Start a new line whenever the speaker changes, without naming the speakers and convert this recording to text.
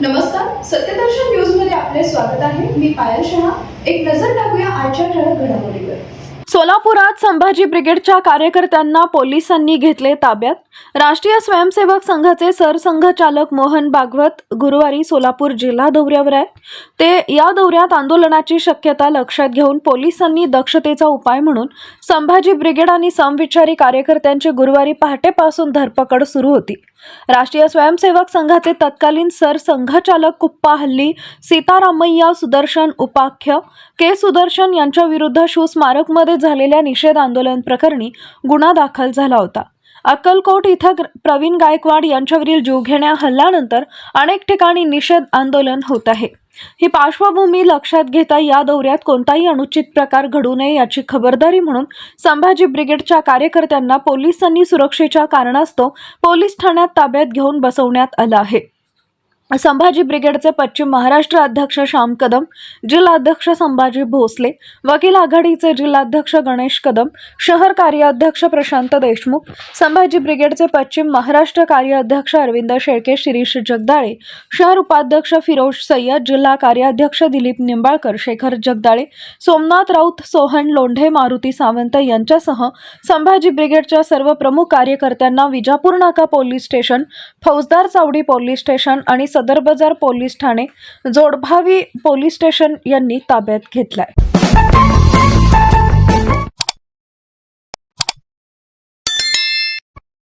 नमस्कार सत्यदर्शन न्यूज मध्ये आपले स्वागत आहे मी पायल शहा एक नजर टाकूया आजच्या घडामोडीवर
सोलापुरात संभाजी ब्रिगेडच्या कार्यकर्त्यांना पोलिसांनी घेतले ताब्यात राष्ट्रीय स्वयंसेवक संघाचे सरसंघचालक मोहन भागवत गुरुवारी सोलापूर जिल्हा दौऱ्यावर आहेत ते या दौऱ्यात आंदोलनाची शक्यता लक्षात घेऊन पोलिसांनी दक्षतेचा उपाय म्हणून संभाजी ब्रिगेड आणि समविचारी कार्यकर्त्यांची गुरुवारी पहाटेपासून धरपकड सुरू होती राष्ट्रीय स्वयंसेवक संघाचे तत्कालीन संघचालक कुप्पा हल्ली सीतारामय्या सुदर्शन उपाख्य के सुदर्शन यांच्या विरुद्ध शिवस्मारकमध्ये झालेल्या निषेध आंदोलन प्रकरणी गुन्हा दाखल झाला होता अक्कलकोट इथं प्रवीण गायकवाड यांच्यावरील जीवघेण्या हल्ल्यानंतर अनेक ठिकाणी निषेध आंदोलन होत आहे ही पार्श्वभूमी लक्षात घेता या दौऱ्यात कोणताही अनुचित प्रकार घडू नये याची खबरदारी म्हणून संभाजी ब्रिगेडच्या कार्यकर्त्यांना पोलिसांनी सुरक्षेच्या कारणास्तव पोलीस ठाण्यात ताब्यात घेऊन बसवण्यात आलं आहे संभाजी ब्रिगेडचे पश्चिम महाराष्ट्र अध्यक्ष श्याम कदम जिल्हाध्यक्ष संभाजी भोसले वकील आघाडीचे जिल्हाध्यक्ष गणेश कदम शहर कार्याध्यक्ष प्रशांत देशमुख संभाजी ब्रिगेडचे पश्चिम महाराष्ट्र कार्याध्यक्ष अरविंद शेळके शिरीष जगदाळे शहर उपाध्यक्ष फिरोज सय्यद जिल्हा कार्याध्यक्ष दिलीप निंबाळकर शेखर जगदाळे सोमनाथ राऊत सोहन लोंढे मारुती सावंत यांच्यासह संभाजी ब्रिगेडच्या सर्व प्रमुख कार्यकर्त्यांना विजापूर नाका पोलीस स्टेशन फौजदार चावडी पोलीस स्टेशन आणि सदर बाजार पोलीस ठाणे जोडभावी पोलीस स्टेशन यांनी ताब्यात घेतलाय